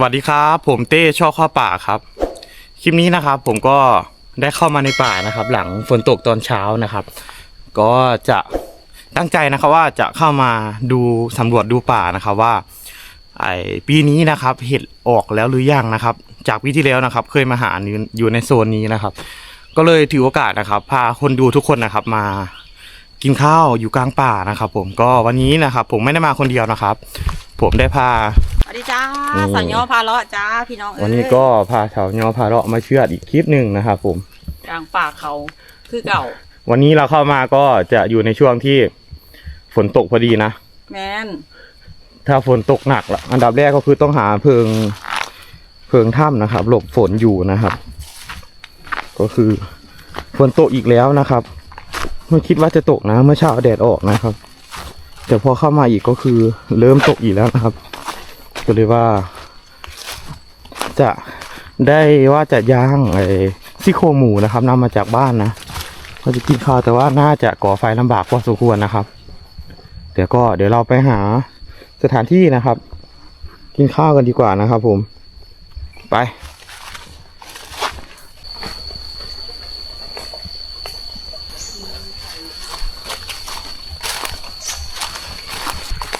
สวัสดีครับ ผมเต้ช่อข้อป่าครับ คลิปนี้นะครับ ผมก็ได้เข้ามาในป่านะครับ หลังฝนตกตอนเช้านะครับ ก็จะตั้งใจนะครับว่าจะเข้ามาดูสำรวจดูป่านะครับว่า ไอปีนี้นะครับ เห็ดออกแล้วหรือยังนะครับ จากปีที่แล้วนะครับ เคยมาหาอยู่ในโซนนี้นะครับ ก็เลยถือโอกาสนะครับ พาคนดูทุกคนนะครับมา กินข้าวอยู่กลางป่านะครับผมก็วันนี้นะครับ ผมไม่ได้มาคนเดียวนะครับ ผมได้พาสวัสดีจ้าอืมสัญญอพาเลาะจ้าพี่น้องเอ้ยวันนี้ก็พาชาวยอพาเราะมาเชื่อดอีกคลิปหนึ่งนะครับผมกลางป่าเขาคือเก่า วันนี้เราเข้ามาก็จะอยู่ในช่วงที่ฝนตกพอดีนะแมนถ้าฝนตกหนักละอันดับแรกก็คือต้องหาเพิงเพิงถ้ำนะครับ หลบฝนอยู่นะครับ ก็คือฝนตกอีกแล้วนะครับ ไม่คิดว่าจะตกนะ เมื่อเช้าแดดออกนะครับ แต่พอเข้ามาอีกก็คือเริ่มตกอีกแล้วนะครับ ก็เลยว่า จะได้ว่าจะย่างไอ้ซี่โครงหมูนะครับนำมาจากบ้านนะเราจะกินข้าวแต่ว่าน่าจะก่อไฟลำบากพอสมควรนะครับเดี๋ยวก็เดี๋ยวเราไปหาสถานที่นะครับ กินข้าวกันดีกว่านะครับ ผม ไป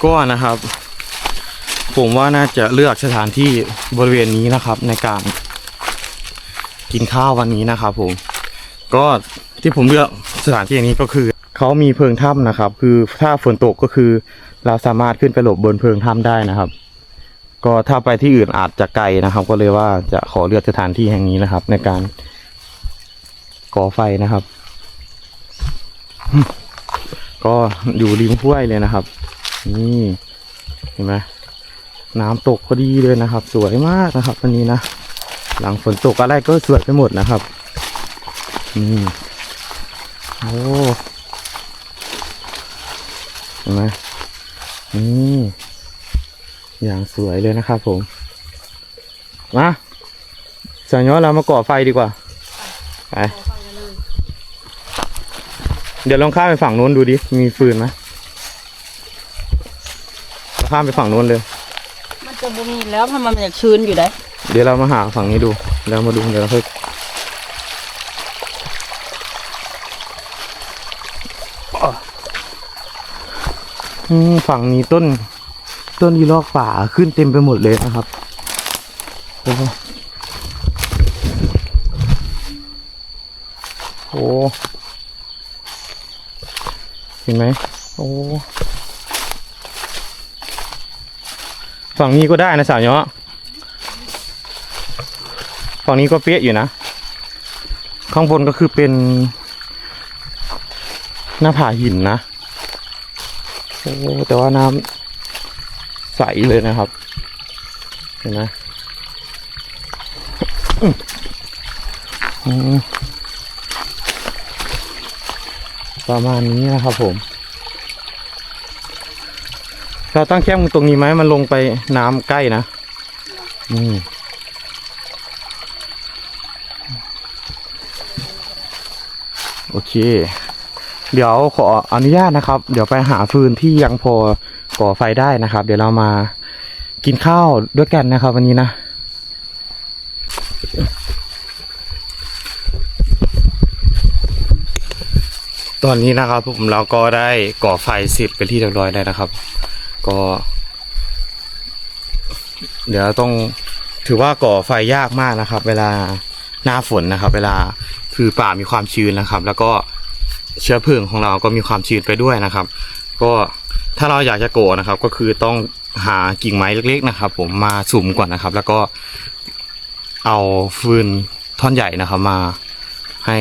ก็นะครับ ผมว่าน่าจะเลือกสถานที่บริเวณนี้นะครับในการกินข้าววันนี้นะครับผม ก็ที่ผมเลือกสถานที่อย่งนี้ก็คือเขามีเพิงถ้ำนะครับ คือถ้าฝนตกก็คือ เราสามารถขึ้นไปหลบบนเพิงถ้ำได้นะครับ ก็ถ้าไปที่อื่นอาจจะไกลนะครับ ก็เลยว่าจะขอเลือกสถานที่แห่งนี้นะครับ ในการก่อไฟนะครับ ก็อยู่ริมห้วยเลยนะครับ นี่เห็นไหมน้ำตกพอดีเลยนะครับ สวยมากนะครับวันนี้นะหลังฝนตกอะไรก็สวยไปหมดนะครับนี่โอ้เห็นไหมนี่อย่างสวยเลยนะครับผม มาสัญญาเรามาก่อไฟดีกว่าไปเดี๋ยวลองข้ามไปฝั่งนู้นดูดิ มีฟืนไหม ข้ามไปฝั่งนู้นเลย มันจะบ่มีแล้วเพราะมันอยากชื้นอยู่ได้ เดี๋ยวเรามาหาฝั่งนี้ดู แล้วมาดูเดี๋ยวเราค่อยอืมฝั่งนี้ต้น ต้นยีรอกป่าขึ้นเต็มไปหมดเลยนะครับโอ้โหโอ้เห็นไหมโอ้ ฝั่งนี้ก็ได้นะสาวเนาะฝั่งนี้ก็เปี้ยอยู่นะ ข้างบนก็คือเป็นหน้าผาหินนะโอ้แต่ว่าน้ำใสเลยนะครับ เห็นไหมอื้ออืมประมาณนี้นะครับผม เราตั้งแคมป์ตรงนี้ไหมมันลงไปน้ำใกล้นะอืมโอเค เดี๋ยวขออนุญาตนะครับ เดี๋ยวไปหาฟืนที่ยังพอก่อไฟได้นะครับ เดี๋ยวเรามากินข้าวด้วยกันนะครับ วันนี้นะตอนนี้นะครับผมเราก็ได้ก่อไฟเสร็จเป็นที่เรียบร้อยแล้วนะครับ ก็ เดี๋ยวต้องถือว่าก่อไฟยากมากนะครับ เวลาหน้าฝนนะครับ เวลาคือป่ามีความชื้นนะครับ แล้วก็เชื้อเพลิงของเราก็มีความชื้นไปด้วยนะครับ ก็ถ้าเราอยากจะโกะนะครับ ก็คือต้องหากิ่งไม้เล็ก ๆ นะครับ ผมมาสุมก่อนนะครับ แล้วก็เอาฟืนท่อนใหญ่นะครับ มาให้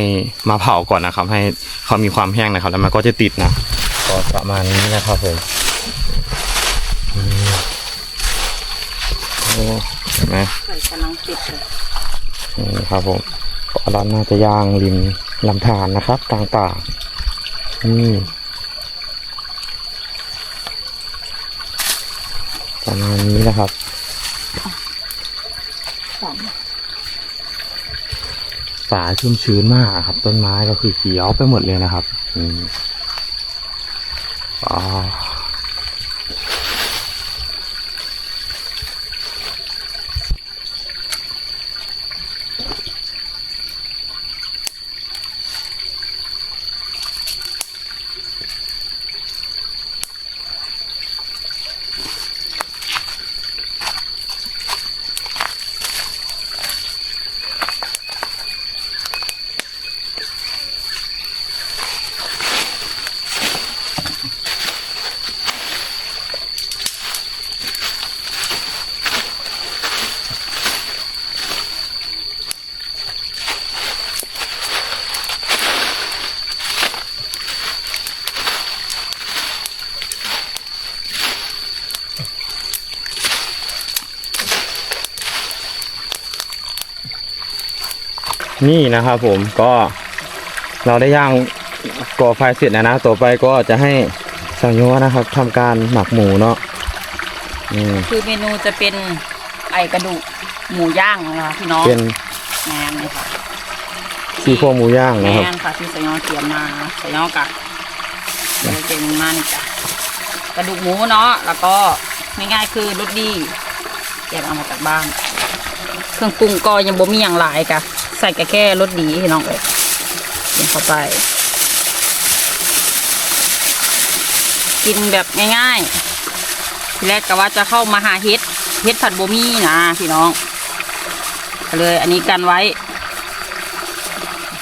มาเผาก่อนนะครับ ให้เขามีความแห้งนะครับ แล้วมันก็จะติดนะก็ประมาณนี้นะครับผม โอ้ เห็นไหมใส่กำลังติดเลยนี่ครับผมก็ร้านน่าจะย่างริมลำธารนะครับกลางป่านี่ประมาณนี้นะครับสองป่าชุ่มชื้นมากครับ ต้นไม้ก็คือเขียวไปหมดเลยนะครับ อืมอ่า นี่นะครับผมก็เราได้ย่างก่อไฟเสร็จแล้วนะต่อไปก็จะให้สังโยนะครับทำการหมักหมูเนาะนี่คือเมนูจะเป็นไอกระดูกหมูย่างนะคะพี่น้องเป็นแมนเลยค่ะซี่โครงหมูย่างแมนะครับนค่ะที่สยองเตรียมมานะสยองกะเดี๋ยวเตรียมมานี่จ้ะกระดูกหมูเนาะแล้วก็ง่ายๆคือรสดีเตรียมเอามาจากบ้าน เครื่องปรุงก็ยังบ่มีอย่างหลายกะ ใส่กะแค่รสดีให้น้องเลยเตรียมเข้าไป กินแบบง่ายๆทีแรกก็ว่าจะเข้ามาหาเฮ็ดเฮ็ดผัดบะหมี่นะพี่น้องก็เลยอันนี้กันไว้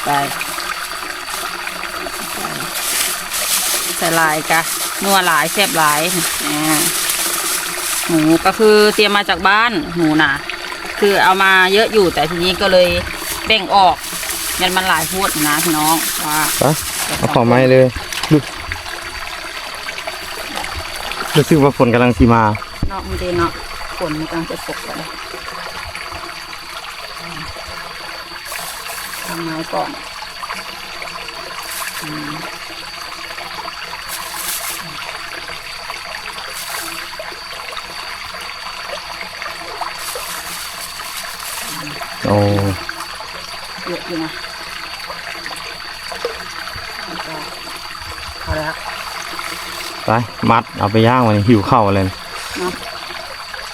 ไปใส่ลายกะนัวหลายแซ่บหลายอ่าหมูก็คือเตรียมมาจากบ้านหมูนะคือเอามาเยอะอยู่แต่ทีนี้ก็เลย แบ่งออกยันมันหลายพูดนะพี่น้องว่าไปเอาของไม้เลยดูรู้สึกว่าฝนกำลังสีมาเนาะมันเดเนาะฝนมันกำลังจะตกแล้วเลยทำไม้ก่อนอืมโอ้ เยอะอยู่นะแล้วก็พอแล้วไปมัดเอาไปย่างวันนี้หิวข้าวเลยเนาะ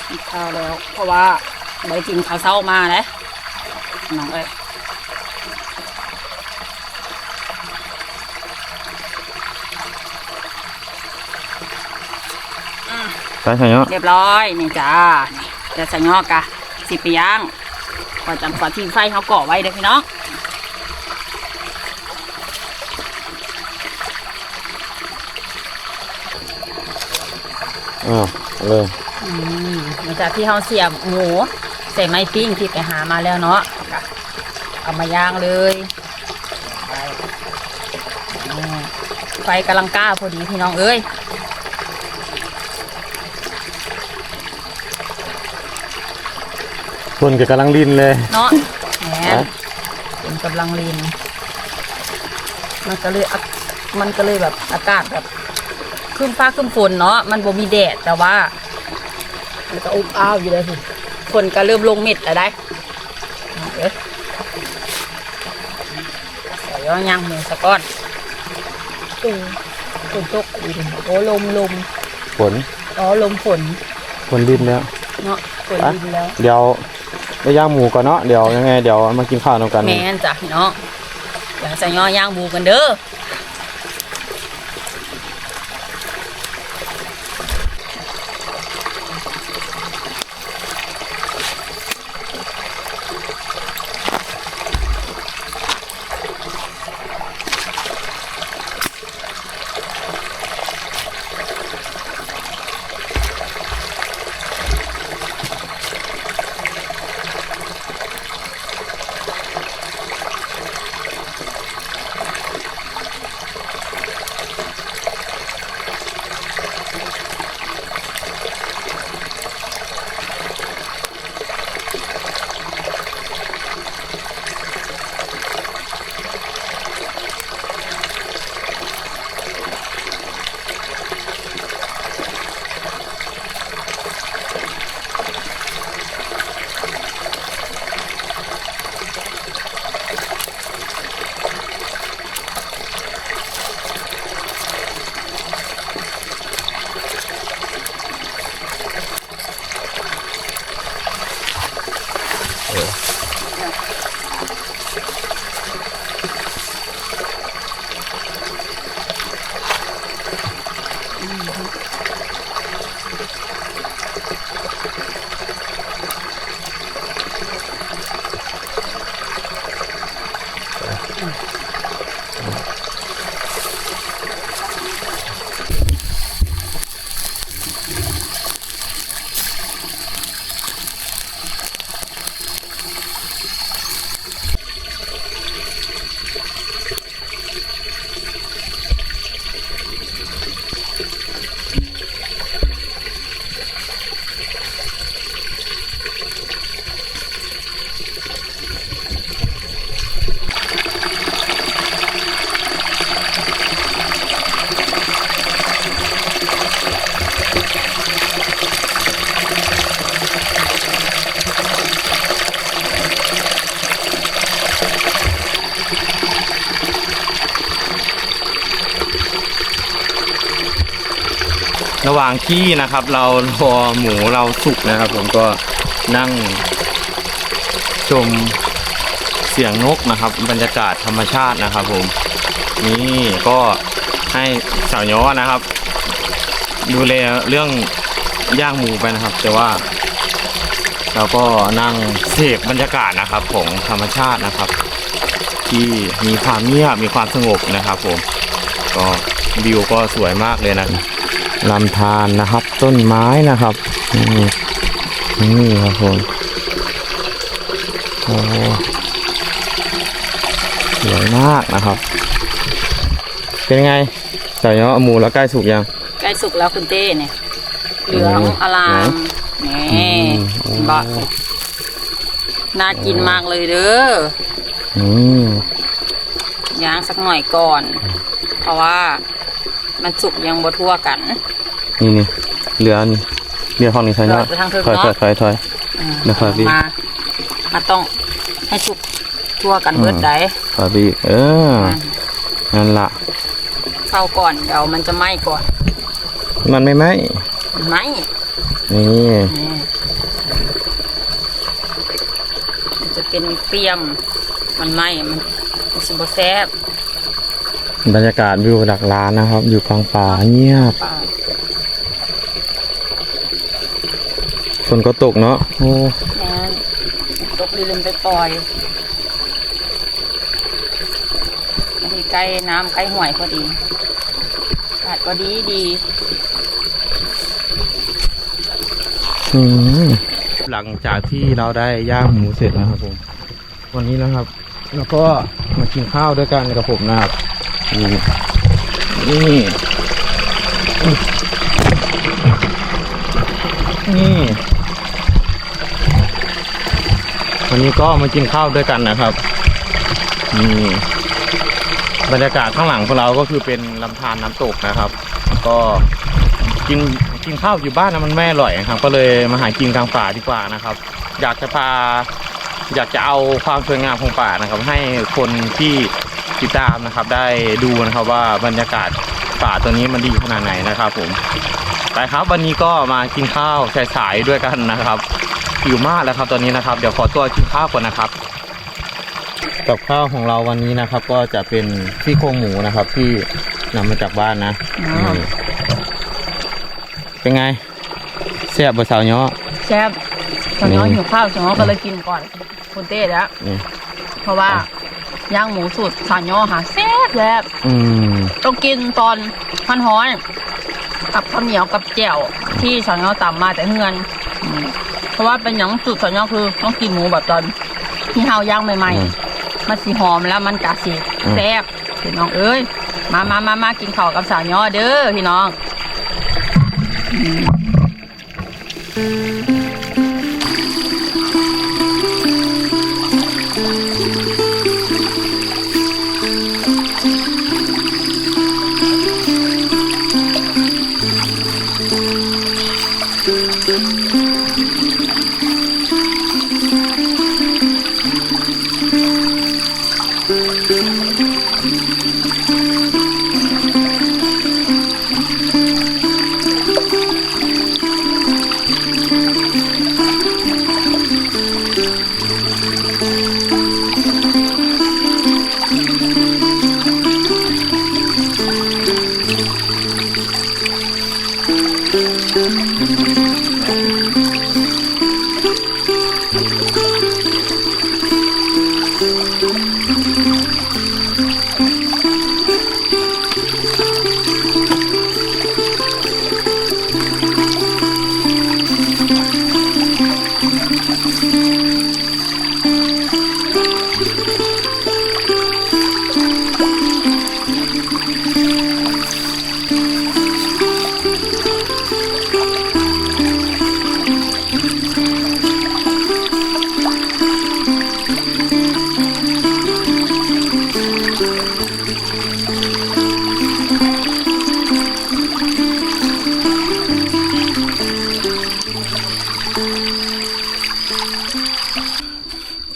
กินข้าวแล้ว เพราะว่าไม่ได้กินข้าวเช้ามาเลยน้องเอ้ยอืมไปสังโยเรียบร้อยนี่จ้านี่เดี๋ยวใส่งอกกะสิไปย่าง ก่อนจำก่อนที่ไฟเขาก่อไว้เด้อพี่น้องอ้าวเอาเลยอืมหลังจากที่เขาเสียบหมูใส่ไม้ปิ้งที่ไปหามาแล้วเนาะก็เอามาย่างเลยไปนี่ไฟกำลังกล้าพอดีพี่น้องเอ้ย ฝนก็กำลังดินเลยเนาะแหมฮะเป็นกำลังลินมันก็เลยอะมันก็เลยแบบอากาศแบบครึ้มฟ้าครึ้มฝนเนาะมันบ่มีแดดแต่ว่า มันก็อบอ้าวอยู่เลยสิฝนก็เริ่มลงเม็ดแล้วได้เอาเอ้ยใส่ย่อย่างหมูสะก้อนโอ้ฝนตกดีดิโอ้ลมลมฝนอ๋อลมฝนฝนดินแล้วเนาะฝนไปดินแล้ว เดี๋ยว ไปย่างหมูก่อนเนาะเดี๋ยวยังไงเดี๋ยวมากินข้าวนำกัน แม่นจ้ะพี่น้องเดี๋ยวใส่ย่อย่างหมูกันเด้อ ระหว่างที่นะครับ เรารอหมูเราสุกนะครับ ผมก็นั่ง ชมเสียงนกนะครับ บรรยากาศธรรมชาตินะครับ ผม นี่ก็ให้สาวย้อนะครับ ดูแลเรื่องย่างหมูไปนะครับ แต่ว่า เราก็นั่งเสพบรรยากาศนะครับ ของธรรมชาตินะครับ ที่มีความเงียบมีความสงบนะครับ ผม ก็วิวก็สวยมากเลยนะ ลำธารนะครับ ต้นไม้นะครับนี่นี่ครับผมโอ้สวยมากนะครับ เป็นไงใส่เนาะหมูแล้วใกล้สุกยังใกล้สุกแล้วคุณเต้เนี่ยเหลืองอืมอลามไหนนี่อืมบะน่ากินมากเลยเด้ออืมย่างสักหน่อยก่อน เพราะว่า มันสุกยังบ่ทั่วกัน นี่นี่เหลือนี่เหลือฝั่งนี้ใส่เนาะเหลือทางเทิงถอยเนาะถอยถอยถอยอืมนะครับพี่มามาต้องให้สุกทั่วกันเบิดอืมได้ถอยดีเออนั่นละเข้าก่อนเดี๋ยวมันจะไหม้ก่อน มันไม่ไหมไหม้นี่นี่มันจะเป็นเปียม มันไหม้มันมันสิบ่แซ่บ บรรยากาศวิวหลักล้านนะครับ อยู่กลางป่าเงียบป่าฝนก็ตกเนาะโอ้แม่นตกลืมไปปล่อยอันนี้ใกล้น้ำใกล้ห่วยพอดีอากาศก็ดีดีอืมหลังจากที่เราได้ย่างหมูเสร็จแล้วครับผม วันนี้นะครับ แล้วก็มากินข้าวด้วยกันกับผมนะครับนี่นี่ นี่วันนี้ก็มากินข้าวด้วยกันนะครับนี่บรรยากาศข้างหลังของเราก็คือเป็นลำธารน้ำตกนะครับแล้วก็กินกินข้าวอยู่บ้านนะมันไม่อร่อยครับ ก็เลยมาหากินกลางป่าดีกว่านะครับ อยากจะพา อยากจะเอาความสวยงามของป่านะครับ ให้คนที่ติดตามนะครับ ได้ดูนะครับว่าบรรยากาศป่าตัวนี้มันดีขนาดไหนนะครับ ผมไปครับวันนี้ก็มากินข้าวสายๆด้วยกันนะครับหิวมากแล้วครับตอนนี้นะครับ เดี๋ยวขอตัวกินข้าวก่อนนะครับกับข้าวของเราวันนี้นะครับ ก็จะเป็นซี่โครงหมูนะครับ ที่นำมาจากบ้านนะนี่เป็นไงแซ่บบะสาวเนาะแซ่บตอนนี้นี่หิวข้าวสองก็เลยกินก่อน คุณเต้แล้วนี่เพราะว่าย่างหมูสูตรสานย่อหาแซ่บแซ่บอืมต้องกินตอนพันฮ้อนกับข้าวเหนียวกับแจ่วที่สานย่อตำมาแต่เฮือนอืมเพราะว่าเป็นอย่างสูตรสานย่อคือต้องกินหมูแบบตอนที่เฮาย่างใหม่อืม ๆ มันสีหอมแล้วมันกะสีอืม แซ่บพี่น้องเอ้ยมามามามากินข้าวกับสานย่อเด้อพี่น้อง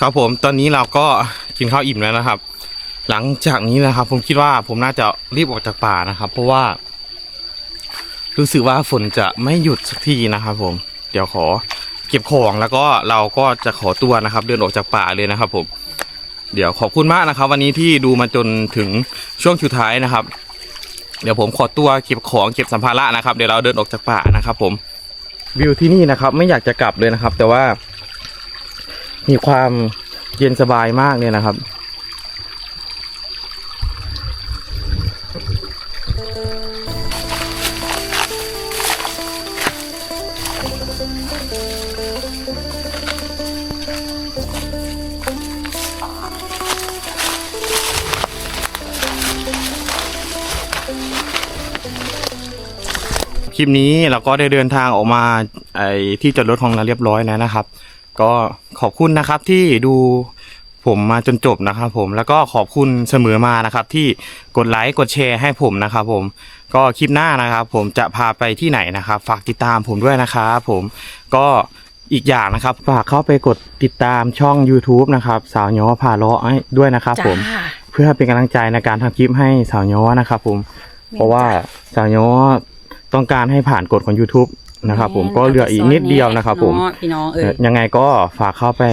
ครับผมตอนนี้เราก็กินข้าวอิ่มแล้วนะครับ หลังจากนี้นะครับ ผมคิดว่าผมน่าจะรีบออกจากป่านะครับ เพราะว่า รู้สึกว่าฝนจะไม่หยุดสักทีนะครับผมเดี๋ยวขอเก็บของแล้วก็เราก็จะขอตัวนะครับ เดินออกจากป่าเลยนะครับ ผม เดี๋ยวขอบคุณมากนะครับ วันนี้ที่ดูมาจนถึงช่วงสุดท้ายนะครับ เดี๋ยวผมขอตัวเก็บของเก็บสัมภาระนะครับ เดี๋ยวเราเดินออกจากป่านะครับ ผมวิวที่นี่นะครับ ไม่อยากจะกลับเลยนะครับ แต่ว่า มีความเย็นสบายมากเลยนะครับ คลิปนี้เราก็ได้เดินทางออกมาไอ้ที่จอดรถของเราเรียบร้อยแล้วนะครับ ก็ขอบคุณนะครับที่ดูผมมาจนจบนะครับผมแล้วก็ขอบคุณเสมอมานะครับที่กดไลค์กดแชร์ให้ผมนะครับผมก็คลิปหน้านะครับ ผมจะพาไปที่ไหนนะครับ ฝากติดตามผมด้วยนะครับผมก็อีกอย่างนะครับฝากเข้าไปกดติดตามช่อง YouTube นะครับ สาวย้อพาเลาะให้ด้วยนะครับจ้าผมเพื่อเป็นกำลังใจในการทำคลิปให้สาวย้อนะครับผมเพราะว่าสาวย้อต้องการให้ผ่านกฎของ YouTube นะครับ ผมก็เหลืออีกนิดเดียวนะครับ ผมเนาะพี่น้องเอ้ยยังไงก็ฝากเข้าไป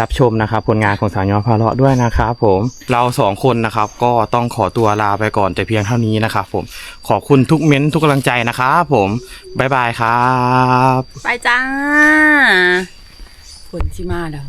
รับชมนะครับ ผลงานของสาวย้อพาเลาะด้วยนะครับ ผมเราสองคนนะครับ ก็ต้องขอตัวลาไปก่อนแต่เพียงเท่านี้นะครับ ผมขอบคุณทุกเม้นต์ทุกกำลังใจนะครับผมบ๊ายบายครับ ไปจ้าฝนที่มาแล้ว